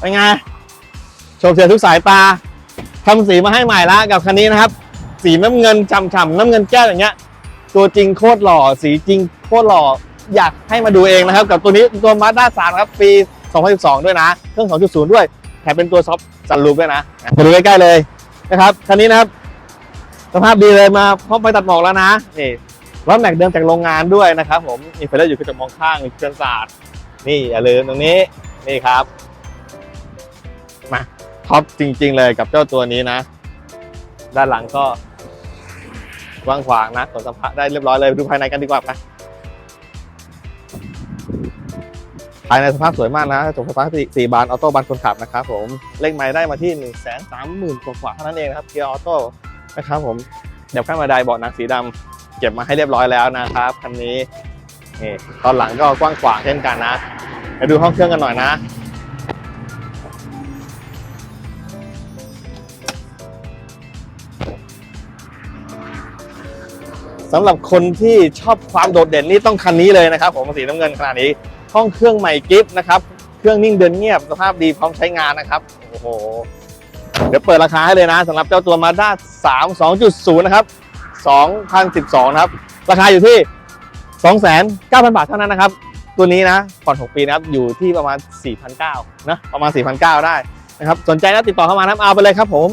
เป็นไงโฉบเฉี่ยทุกสายตาทำสีมาให้ใหม่ละกับคันนี้นะครับ สีน้ำเงินฉ่ำๆน้ำเงินแก้วอย่างเงี้ย ตัวจริงโคตรหล่อ สีจริงโคตรหล่อ อยากให้มาดูเองนะครับ กับตัวนี้ตัวมาด้า3ครับปี 2012 ด้วยนะ เครื่อง 2.0 ด้วย แถมเป็นตัวซอฟซันรูปด้วยนะมาดูใกล้ๆเลยนะครับคันนี้นะครับสภาพดีเลยมาพร้อมไปตัดหมอกแล้วนะนี่ล้อแม็กเดิมจากโรงงานด้วยนะครับผมมีไฟเลี้ยวอยู่กระจกมองข้างมีเครื่องสาดนี่อย่าลืมตรงนี้นี่ครับ มาท็อปจริง ๆ เลยกับเจ้าตัวนี้นะ ด้านหลังก็กว้างขวางนะขนสัมภาระได้เรียบร้อยเลยดูภายในกันดีกว่าไปภายในสภาพสวยมากนะกระจกไฟฟ้าสี่บานออโต้บานคนขับนะครับผมเลขไม้ได้มาที่1นึ่งแสนสามหมื่นกว่าเท่านั้นเองนะครับเกียร์ออโต้นะครับผมเดี๋ยวข้างมาได้เบาะหนังสีดำเก็บมาให้เรียบร้อยแล้วนะครับคันนี้นี่ตอนหลังก็กว้างขวางเช่นกันนะไปดูห้องเครื่องกันหน่อยนะ สำหรับคนที่ชอบความโดดเด่นนี่ต้องคันนี้เลยนะครับผมสีน้ำเงินขนาดนี้ ห้องเครื่องใหม่กิฟต์นะครับ เครื่องนิ่งเดินเงียบสภาพดีพร้อมใช้งานนะครับ โอ้โห เดี๋ยวเปิดราคาให้เลยนะสำหรับเจ้าตัว Mazda 3 2.0 นะครับ 2012 นะครับ ราคาอยู่ที่ 2,900 บาทเท่านั้นนะครับ ตัวนี้นะผ่อน 6 ปีนะครับ อยู่ที่ประมาณ 4,900นะประมาณ 4,900 ได้นะครับ สนใจนะติดต่อเข้ามานะครับเอาไปเลยครับผม